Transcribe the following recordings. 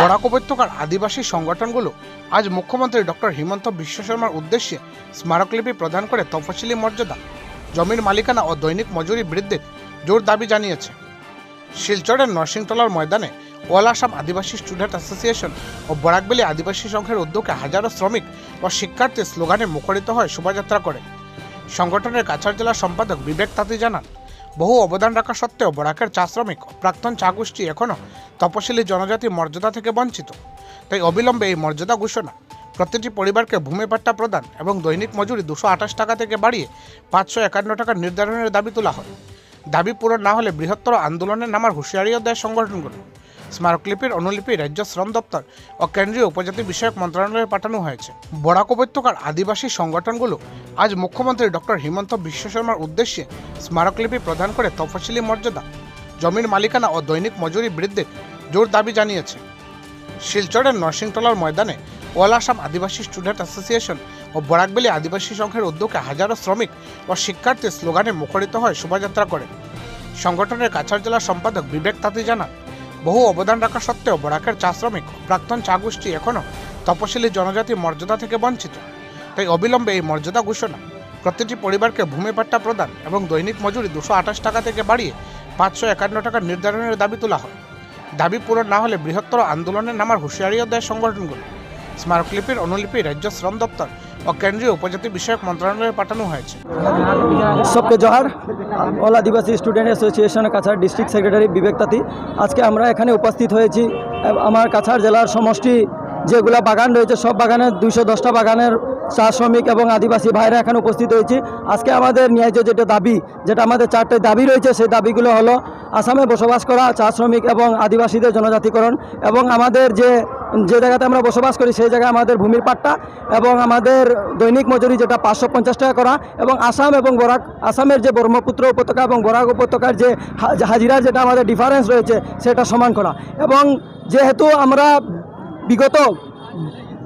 বরাক উপত্যকার আদিবাসী সংগঠনগুলো আজ মুখ্যমন্ত্রী ডক্টর হিমন্ত বিশ্ব শর্মার উদ্দেশ্যে স্মারকলিপি প্রদান করে তফসিলি মর্যাদা, জমির মালিকানা ও দৈনিক মজুরি বৃদ্ধির জোর দাবি জানিয়েছে। শিলচরের নরসিংতলার ময়দানে all Assam Adivasi student association ও বরাকবেলি আদিবাসী সংঘের উদ্যোগে হাজারো শ্রমিক ও শিক্ষার্থী স্লোগানে মুখরিত হয় শোভাযাত্রা করে। সংগঠনের কাছাড় জেলা সম্পাদক বিবেক তাঁতি জানান, বহু অবদান রাখা সত্ত্বেও বরাকের চা শ্রমিক প্রাক্তন চা গোষ্ঠী এখনও তপশিলি জনজাতি মর্যাদা থেকে বঞ্চিত। তাই অবিলম্বে এই মর্যাদা ঘোষণা, প্রতিটি পরিবারকে ভূমি পাট্টা প্রদান এবং দৈনিক মজুরি দুশো আঠাশ টাকা থেকে বাড়িয়ে পাঁচশো একান্ন টাকা নির্ধারণের দাবি তোলা হয়। দাবি পূরণ না হলে বৃহত্তর আন্দোলনে নামার হুঁশিয়ারিও দেয় সংগঠনগুলো। স্মারকলিপির অনুলিপি রাজ্য শ্রম দপ্তর ও কেন্দ্রীয় উপজাতি বিষয়ক মন্ত্রণালয়ে পাঠানো হয়েছে। বরাক উপত্যকার আদিবাসী সংগঠনগুলো আজ মুখ্যমন্ত্রী ডক্টর হিমন্ত বিশ্ব শর্মার উদ্দেশ্যে স্মারকলিপি প্রদান করে তফসিলি মর্যাদা, জমির মালিকানা ও দৈনিক মজুরি বৃদ্ধির জোর দাবি জানিয়েছে। শিলচরের নরসিংতলার ময়দানে all Assam Adivasi student association ও বরাকবেলি আদিবাসী সংঘের উদ্যোগে হাজারো শ্রমিক ও শিক্ষার্থী স্লোগানে মুখরিত হয়ে শোভাযাত্রা করে। সংগঠনের কাছাড় জেলা সম্পাদক বিবেক তাঁতি জানান বহু অবদান রাখা সত্ত্বেও বরাকের চা শ্রমিক প্রাক্তন চা গোষ্ঠী এখনও তপশিলি জনজাতি মর্যাদা থেকে বঞ্চিত। তাই অবিলম্বে এই মর্যাদা ঘোষণা, প্রতিটি পরিবারকে ভূমি পাট্টা প্রদান এবং দৈনিক মজুরি দুশো আঠাশ টাকা থেকে বাড়িয়ে পাঁচশো একান্ন টাকা নির্ধারণের দাবি তোলা হয়। দাবি পূরণ না হলে বৃহত্তর আন্দোলনে নামার হুঁশিয়ারিও দেয় সংগঠনগুলো। স্মারকলিপির অনুলিপি রাজ্য শ্রম দপ্তর ও কেন্দ্রীয় উপজাতি বিষয়ক মন্ত্রণালয়ে পাঠানো হয়েছে। সবকে Johar, all Adivasi student association Cachar district secretary Bibek তাঁতি। আজকে আমরা এখানে উপস্থিত হয়েছি। আমার কাছাড় জেলার সমষ্টি যেগুলা বাগান রয়েছে, সব বাগানের দুইশো দশটা বাগানের চা শ্রমিক এবং আদিবাসী ভাইরা এখানে উপস্থিত হয়েছি। আজকে আমাদের ন্যায্য যেটা দাবি, যেটা আমাদের চারটে দাবি রয়েছে, সেই দাবিগুলো হলো আসামে বসবাস করা চা শ্রমিক এবং আদিবাসীদের জনজাতিকরণ এবং আমাদের যে যে জায়গাতে আমরা বসবাস করি, সেই জায়গায় আমাদের ভূমির পাট্টা এবং আমাদের দৈনিক মজুরি যেটা পাঁচশো পঞ্চাশ টাকা করা এবং আসাম এবং বরাক, আসামের যে ব্রহ্মপুত্র উপত্যকা এবং বরাক উপত্যকার যে হাজিরার যেটা আমাদের ডিফারেন্স রয়েছে, সেটা সমান করা। এবং যেহেতু আমরা বিগত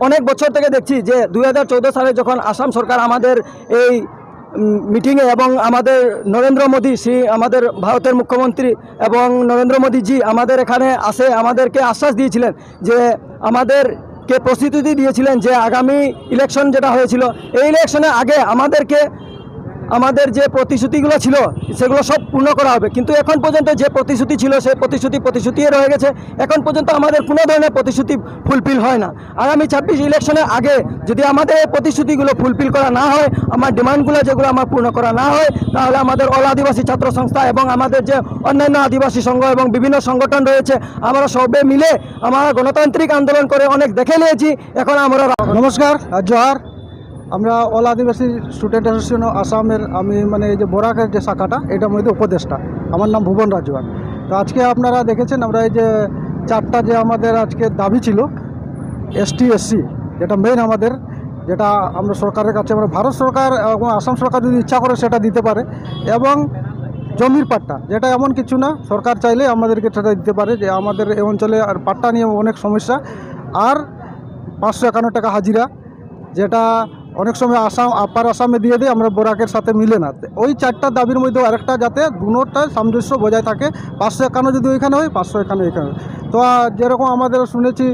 অনেক বছর থেকে দেখছি যে দু হাজার চৌদ্দ সালে যখন আসাম সরকার আমাদের এই মিটিংয়ে এবং আমাদের নরেন্দ্র মোদী, শ্রী আমাদের ভারতের মুখ্যমন্ত্রী এবং নরেন্দ্র মোদীজি আমাদের এখানে আসে, আমাদেরকে আশ্বাস দিয়েছিলেন যে আমাদেরকে প্রস্তুতি দিয়েছিলেন যে আগামী ইলেকশন যেটা হয়েছিল এই ইলেকশনে আগে আমাদেরকে আমাদের যে প্রতিশ্রুতিগুলো ছিল, সেগুলো সব পূর্ণ করা হবে। কিন্তু এখন পর্যন্ত যে প্রতিশ্রুতি ছিল, সেই প্রতিশ্রুতি প্রতিশ্রুতি রয়ে গেছে। এখন পর্যন্ত আমাদের কোনো ধরনের প্রতিশ্রুতি ফুলফিল হয় না। আগামী ছাব্বিশ ইলেকশনের আগে যদি আমাদের এই প্রতিশ্রুতিগুলো ফুলফিল করা না হয়, আমার ডিমান্ডগুলো যেগুলো আমার পূর্ণ করা না হয়, তাহলে আমাদের অল আদিবাসী ছাত্র সংস্থা এবং আমাদের যে অন্যান্য আদিবাসী সংঘ এবং বিভিন্ন সংগঠন রয়েছে, আমরা সবে মিলে আমরা গণতান্ত্রিক আন্দোলন করে অনেক দেখে নিয়েছি। এখন আমরা নমস্কার জোহার আমরা অল আদিবাসী স্টুডেন্ট অ্যাসোসিয়েশন আসামের আমি মানে এই যে বরাকের যে শাখাটা, এটার মধ্যে উপদেষ্টা। আমার নাম ভুবন রাজওয়ার তো আজকে আপনারা দেখেছেন, আমরা এই যে চারটা যে আমাদের আজকে দাবি ছিল এসটি এসসি যেটা মেইন আমাদের, যেটা আমরা সরকারের কাছে আমরা ভারত সরকার এবং আসাম সরকার যদি ইচ্ছা করে সেটা দিতে পারে, এবং জমির পাট্টা, যেটা এমন কিছু না, সরকার চাইলে আমাদেরকে সেটা দিতে পারে, যে আমাদের এই অঞ্চলে আর পাট্টা নিয়ে অনেক সমস্যা। আর পাঁচশো একান্ন টাকা হাজিরা, যেটা অনেক সময় আসাম, আপার আসামে দিয়ে দিই, আমরা বোরাকের সাথে মিলে না ওই চারটা দাবির মধ্যে আরেকটা যাতে দুটোটা সামঞ্জস্য বজায় থাকে, পাঁচশো একান্ন যদি ওইখানে হয়, পাঁচশো একান্ন এখানে। তো যেরকম আমাদের শুনেছি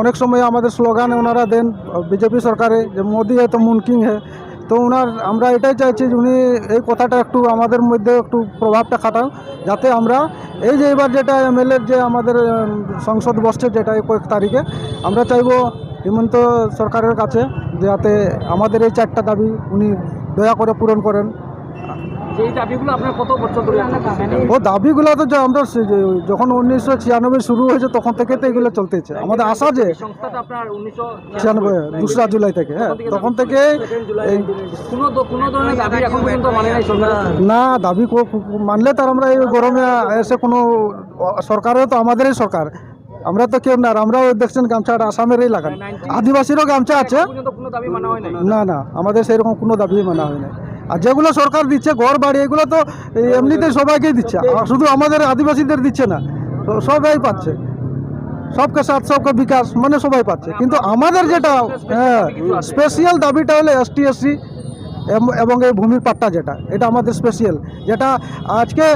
অনেক সময় আমাদের স্লোগান ওনারা দেন, বিজেপি সরকারে, যে মোদি হ্যাঁ তো মুনকিং হ্যাঁ তো ওনার আমরা এটাই চাইছি যে উনি এই কথাটা একটু আমাদের মধ্যে একটু প্রভাবটা খাটান, যাতে আমরা, এই যে এবার যেটা এমএলএর যে আমাদের সংসদ বসছে যেটা কয়েক তারিখে, আমরা চাইব হিমন্ত সরকারের কাছে যাতে আমাদের এই চারটা দাবি উনি দয়া করে পূরণ করেন। ও দাবিগুলো তো যে আমরা যখন উনিশশো ছিয়ানব্বই শুরু হয়েছে তখন থেকে তো এগুলো চলতেছে। আমাদের আশা যে ছিয়ানব্বই দোসরা জুলাই থেকে হ্যাঁ তখন থেকে মানে না দাবি মানলে তার আমরা এই গরমে এসে কোনো সরকারও তো আমাদেরই সরকার। আমরা তো কেউ না আমরাও দেখছেন গামছাটা আসামেরই লাগান। আদিবাসীরও গামছা আছে। না না, আমাদের সেরকম কোনো দাবি মানা হয় না আর যেগুলো সরকার দিচ্ছে, ঘর বাড়ি, এগুলো তো এই এমনিতেই সবাইকেই দিচ্ছে। শুধু আমাদের আদিবাসীদের দিচ্ছে না সবাই পাচ্ছে। সবকে সাথ, সবকে বিকাশ মানে সবাই পাচ্ছে। কিন্তু আমাদের যেটা হ্যাঁ স্পেশিয়াল দাবিটা হলো এসটি এসসি এবং এই ভূমির পাট্টা যেটা, এটা আমাদের স্পেশাল যেটা আজকে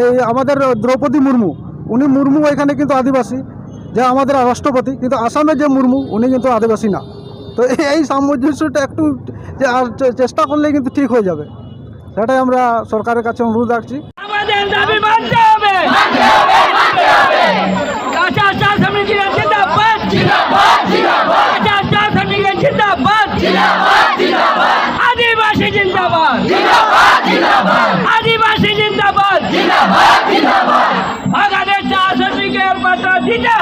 এই আমাদের দ্রৌপদী মুর্মু, উনি মুর্মু এখানে কিন্তু আদিবাসী। যে আমাদের রাষ্ট্রপতি, কিন্তু আসামের যে মুর্মু, উনি কিন্তু আদিবাসী না। তো এই সামঞ্জস্যটা একটু যে আর চেষ্টা করলেই কিন্তু ঠিক হয়ে যাবে। সেটাই আমরা সরকারের কাছে অনুরোধ রাখছি। আদিবাসী জিন্দাবাদ আদিবাসী জিন্দাবাদ বাগানের চা শ্রমিকের পাত্র দিতে